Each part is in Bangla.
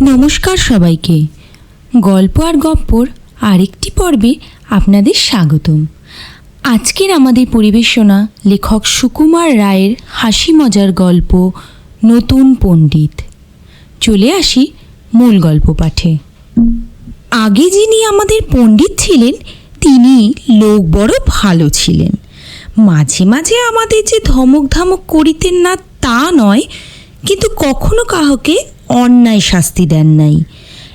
নমস্কার সবাইকে। গল্প আর গপ্পর আরেকটি পর্বে আপনাদের স্বাগতম। আজকের আমাদের পরিবেশনা লেখক সুকুমার রায়ের হাসি মজার গল্প নতুন পণ্ডিত। চলে আসি মূল গল্প পাঠে। আগে যিনি আমাদের পণ্ডিত ছিলেন, তিনি লোক বড় ভালো ছিলেন। মাঝে মাঝে আমাদের যে ধমক ধামক করিতেন না তা নয়, কিন্তু কখনো কাহকে অন্যায় শাস্তি দেন নাই।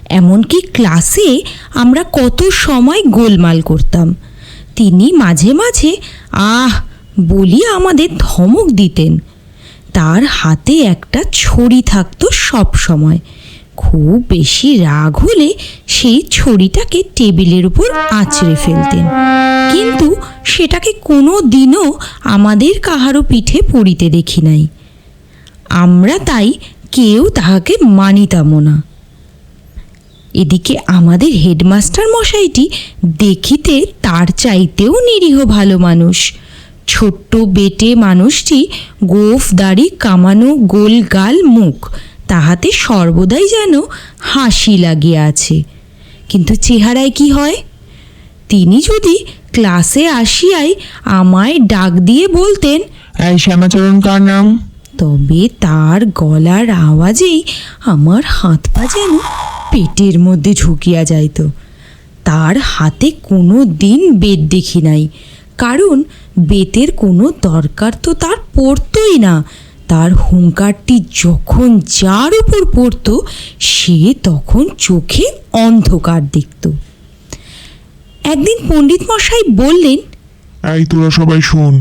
এমনকি ক্লাসে আমরা কত সময় গোলমাল করতাম। তিনি মাঝে মাঝে, আহ বলিয়া আমাদের ধমক দিতেন। তার হাতে একটা ছড়ি থাকতো সব সময়। খুব বেশি রাগ হলে সেই ছড়িটাকে টেবিলের উপর আঁচড়ে ফেলতেন। কিন্তু সেটাকে কোনো দিনও আমাদের কাহারও পিঠে পড়িতে দেখি নাই। আমরা তাই কেউ তাহাকে মানিতামও না এদিকে আমাদের হেডমাস্টার মশাইটি দেখিতে তার চাইতেও নিরীহ ভালো মানুষ। ছোট্ট বেটে মানুষটি গোফ দাড়ি কামানো গোল গাল মুখ, তাহাতে সর্বদাই যেন হাসি লাগিয়া আছে। কিন্তু চেহারায় কি হয়? তিনি যদি ক্লাসে আসিয়াই আমায় ডাক দিয়ে বলতেন, এই শ্যামাচরণ কার নাম? তবে তার গলার আওয়াজেই আমার হাত পা যেন পেটের মধ্যে ঝুঁকিয়া যাইত। তার হাতে কোনো দিন বেত দেখি নাই, কারণ বেতের কোনো দরকার তো তার পড়তই না। তার হুঙ্কারটি যখন যার উপর পড়তো, সে তখন চোখে অন্ধকার দেখত। একদিন পণ্ডিত মশাই বললেন, এই তোরা সবাই শোন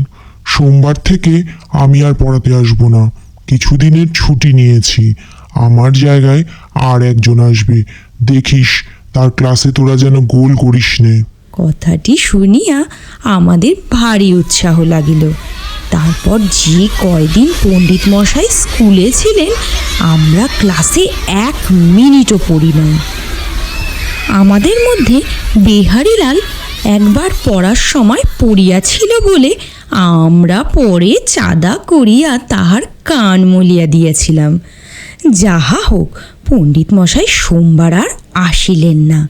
সোমবার থেকে আমি আর পড়াতে আসব না। কিছুদিনের ছুটি নিয়েছি। আমার জায়গায় আর একজন আসবে। দেখিস, তার ক্লাসে তোরা যেন গোল করিস নে। কথাটি শুনিয়া আমাদের ভারী উৎসাহ লাগিল। তারপর যে কয়দিন পণ্ডিত মশাই স্কুলে ছিলেন, আমরা ক্লাসে এক মিনিটও পড়ি নাই। আমাদের মধ্যে বেহারিলাল একবার পড়ার সময় পড়িয়াছিল বলে আমরা পরে চাঁদা করিয়া তাহার কান মলিয়া দিয়েছিলাম। যাহা হোক, পণ্ডিত মশাই সোমবার আর আসিলেন না।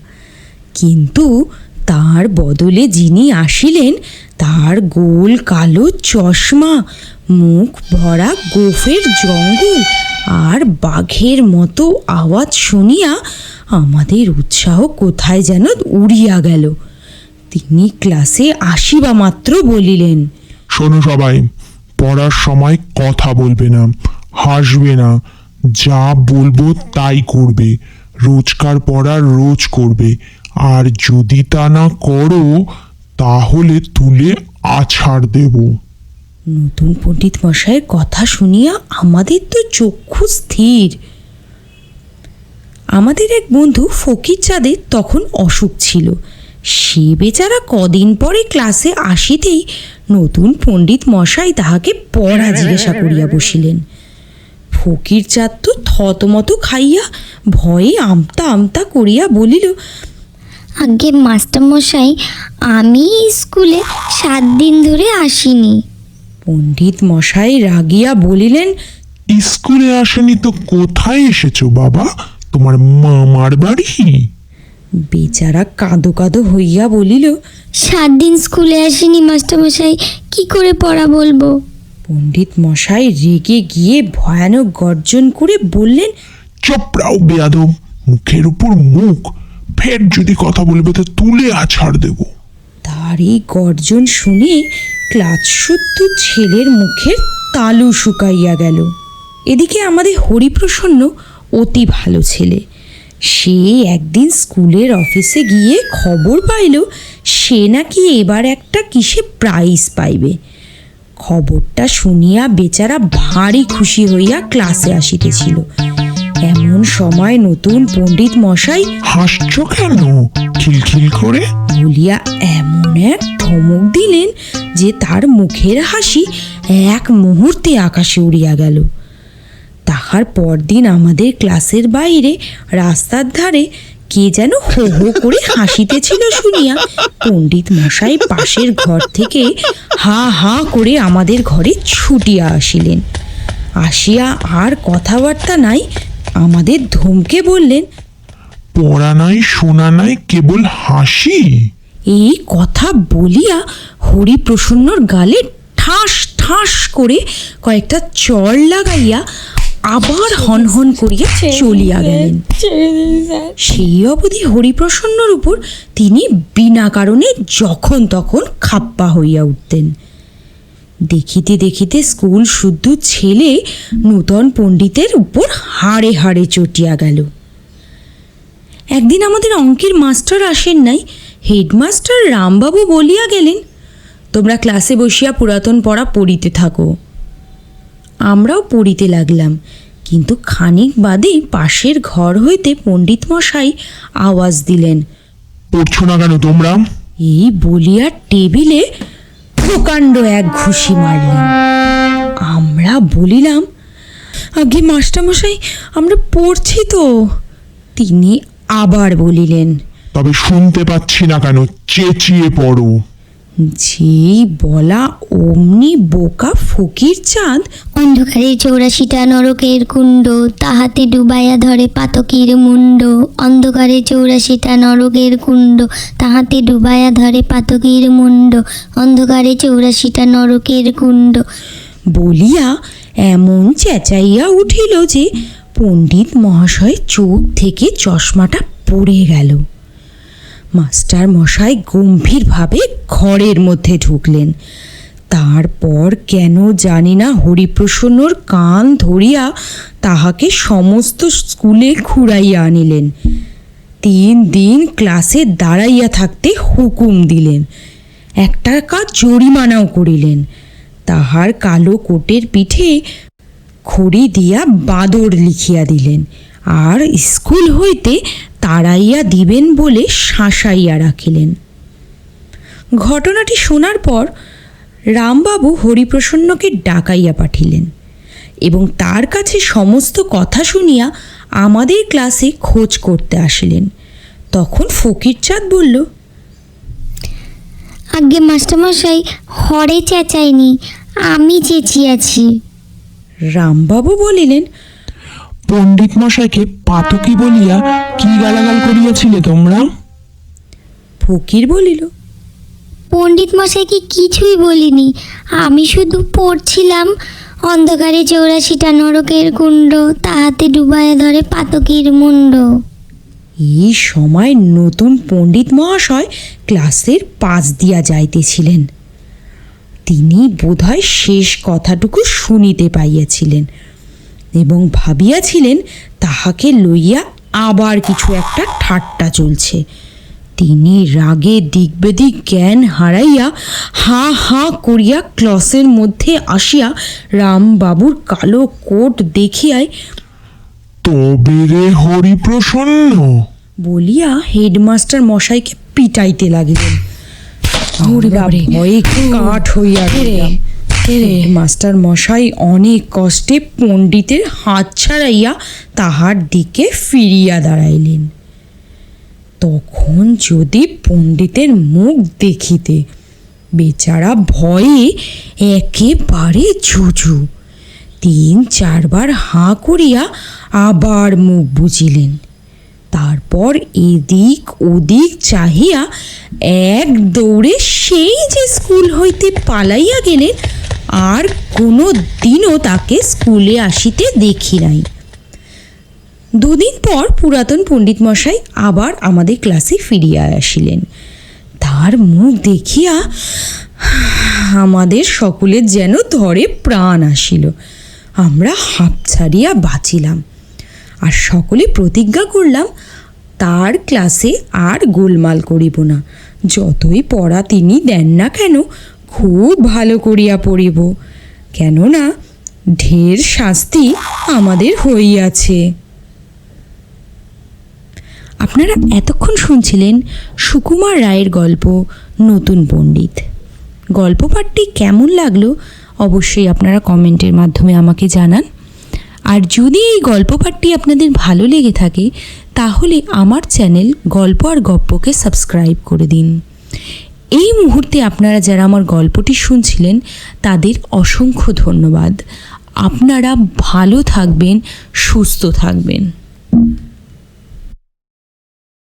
কিন্তু তার বদলে যিনি আসিলেন তার গোল কালো চশমা, মুখ ভরা গোফের জঙ্গল আর বাঘের মতো আওয়াজ শুনিয়া আমাদের উৎসাহ কোথায় যেন উড়িয়া গেল। তিনি ক্লাসে আসিবা মাত্র বলিলেন শোনো সবাই, পড়ার সময় কথা বলবে না, হাসবে না, যা বলব তাই করবে, রোজকার পড়া রোজ করবে, আর যদি তা না করো, তাহলে তুলে আছাড় দেবো। নতুন পণ্ডিত মশাইয়ের কথা শুনিয়া আমাদের তো চক্ষু স্থির। আমাদের এক বন্ধু ফকির চাঁদের তখন অসুখ ছিল। সে বেচারা কদিন পরে ক্লাসে আসিতেই নতুন পণ্ডিত মশাই তাহাকে পড়া জিজ্ঞাসা করিয়া বসিলেন। ফকির চাঁদ তো থতমত খাইয়া ভয়ে আমতা আমতা করিয়া বলিল আগে মাস্টারমশাই আমি স্কুলে সাত দিন ধরে আসিনি। পণ্ডিত মশাই রাগিয়া বলিলেন স্কুলে আসেনি তো কোথায় এসেছ বাবা? তোমার মামার বাড়ি? বেচারা কাঁদো কাঁদো হইয়া বলিল সাত দিন স্কুলে আসিনি মাস্টারমশাই। কি করে পড়া বলব? পণ্ডিত মশাই রেগে গিয়ে ভয়ানক গর্জন করে বললেন চপড়াও বেয়াদব মুখের উপর মুখ। ফের যদি কথা বলবে তো তুলে আছাড় দেবো। তার এই গর্জন শুনে ক্লাস শুদ্ধ ছেলের মুখের তালু শুকাইয়া গেল। এদিকে আমাদের হরিপ্রসন্ন অতি ভালো ছেলে। সে একদিন স্কুলের অফিসে গিয়ে খবর পাইল সে নাকি এবার একটা কিসে প্রাইজ পাইবে। খবরটা শুনিয়া বেচারা ভারী খুশি হইয়া ক্লাসে আসিতেছিল। এমন সময় নতুন পণ্ডিত মশাই হাসছ কেন? খিলখিল করে? বলিয়া এমন এক ধমক দিলেন যে তার মুখের হাসি এক মুহূর্তে আকাশে উড়িয়া গেল। তাহার পরদিন আমাদের ক্লাসের বাইরে রাস্তার ধারে কে যেন হো হো করে হাসিতেছিল শুনিয়া। পণ্ডিত মশাই পাশের ঘর থেকে হা হা করে আমাদের ঘরে ছুটিয়া আসিলেন। আসিয়া আর কথাবার্তা নাই আমাদের ধমকে বললেন পড়া নাই শোনা নাই কেবল হাসি। এই কথা বলিয়া হরিপ্রসন্নর গালে ঠাস ঠাস করে কয়েকটা চড় লাগাইয়া আবার হনহন করিয়া চলিয়া গেলেন। সেই অবধি হরিপ্রসন্নর উপর তিনি বিনা কারণে যখন তখন খাপ্পা হইয়া উঠতেন। দেখিতে দেখিতে স্কুল শুদ্ধ ছেলে নূতন পণ্ডিতের উপর হাড়ে হাড়ে চটিয়া গেল। একদিন আমাদের অঙ্কের মাস্টার আসেন নাই, হেডমাস্টার রামবাবু বলিয়া গেলেন, তোমরা ক্লাসে বসিয়া পুরাতন পড়া পড়িতে থাকো। আমরাও পড়িতে লাগলাম। কিন্তু খানিক বাদে পাশের ঘর হইতে পণ্ডিত মশাই আওয়াজ দিলেন পড়ছো না কেন তোমরা? এই বলিয়া টেবিলে প্রকাণ্ড এক ঘুষি মারলেন। আমরা বলিলাম আগে মাস্টারমশাই আমরা পড়ছি তো। তিনি আবার বলিলেন তবে শুনতে পাচ্ছি না কেন চেঁচিয়ে পড়ো। যেই বলা অমনি বোকা ফকির চাঁদ। অন্ধকারে চৌরাশিটা নরকের কুণ্ড তাহাতে ডুবাইয়া ধরে পাতকির মুন্ড অন্ধকারে চৌরাশিটা নরকের কুণ্ড তাহাতে ডুবাইয়া ধরে পাতকির মুন্ড অন্ধকারে চৌরাশিটা নরকের কুণ্ড। বলিয়া এমন চেঁচাইয়া উঠিল যে পণ্ডিত মহাশয় চোখ থেকে চশমাটা পড়ে গেল। মাস্টার মশাই গম্ভীরভাবে ঘরের মধ্যে ঢুকলেন। তারপর কেন জানি না হরিপ্রসন্নর কান ধরিয়া তাহাকে সমস্ত স্কুলে ঘুরাইয়া আনিলেন। তিন দিন ক্লাসে দাঁড়াইয়া থাকতে হুকুম দিলেন। এক টাকা জরিমানাও করিলেন। তাহার কালো কোটের পিঠে খড়ি দিয়া বাদর লিখিয়া দিলেন। আর স্কুল হইতে তাড়াইয়া দিবেন বলে শাসাইয়া রাখিলেন। ঘটনাটি শোনার পর রামবাবু হরিপ্রসন্নকে ডাকাইয়া পাঠিলেন এবং তার কাছে সমস্ত কথা শুনিয়া আমাদের ক্লাসে খোঁজ করতে আসিলেন। তখন ফকিরচাঁদ বলল আগে মাস্টারমশাই হরে চেঁচাইনি আমি চেঁচিয়াছি। রামবাবু বলিলেন পণ্ডিত মশাইকে পাতকি বলিয়া কি গালাগাল করিয়াছিলে তোমরা? ফকির বলিল পণ্ডিত মশাইকে কিছুই বলিনি। আমি শুধু পড়ছিলাম অন্ধকারে চৌরাশিটা নরকের কুণ্ড তাহাতে ডুবাইয়া ধরে পাতকির মুন্ড এই সময় নতুন পণ্ডিত মহাশয় ক্লাসের পাশ দিয়া যাইতেছিলেন। তিনি বোধহয় শেষ কথাটুকু শুনিতে পাইয়াছিলেন। এবং ভাবিয়াছিলেন তাহাকে লইয়া আবার কিছু একটা ঠাট্টা চলছে। তিনি রাগে দিকবেদিক জ্ঞান হারাইয়া হা হা করিয়া ক্লসের মধ্যে আসিয়া রামবাবুর কালো কোট দেখিয়ায় তবে রে হরিপ্রসন্ন। বলিয়া হেডমাস্টার মশাইকে পিটাইতে লাগিলেন। ভয়ে কাঠ হইয়া মাস্টার মশাই, অনেক কষ্টে পণ্ডিতের হাত ছাড়াইয়া তাহার দিকে ফিরিয়া দাঁড়াইলেন। তখন যদি পণ্ডিতের মুখ দেখিতে, বেচারা ভয়ে একেবারে ঝুঝু তিন চারবার হাঁ করিয়া আবার মুখ বুঝিলেন। তারপর এদিক ওদিক চাহিয়া এক দৌড়ে সেই যে স্কুল হইতে পালাইয়া গেলেন আর কোনো দিনও তাকে স্কুলে আসিতে দেখি নাই। দুদিন পর পুরাতন পণ্ডিত মশাই আবার আমাদের ক্লাসে ফিরিয়া আসিলেন। তার মুখ দেখিয়া আমাদের সকলের যেন ধরে প্রাণ আসিল। আমরা হাঁপ ছাড়িয়া বাঁচিলাম। আর সকলে প্রতিজ্ঞা করলাম, তার ক্লাসে আর গোলমাল করিব না। যতই পড়া তিনি দেন না কেন খুব ভালো করিয়া পড়িব। কেননা ঢের শাস্তি আমাদের হইয়াছে। আপনারা এতক্ষণ শুনছিলেন সুকুমার রায়ের গল্প নতুন পণ্ডিত। গল্প পাঠটি কেমন লাগল অবশ্যই আপনারা কমেন্টের মাধ্যমে আমাকে জানান। আর যদি এই গল্প পাঠটি আপনাদের ভালো লেগে থাকে, তাহলে আমার চ্যানেল গল্প আর গপ্পকে সাবস্ক্রাইব করে দিন। এই মুহূর্তে আপনারা যারা আমার গল্পটি শুনছিলেন, তাদের অসংখ্য ধন্যবাদ। আপনারা ভালো থাকবেন, সুস্থ থাকবেন।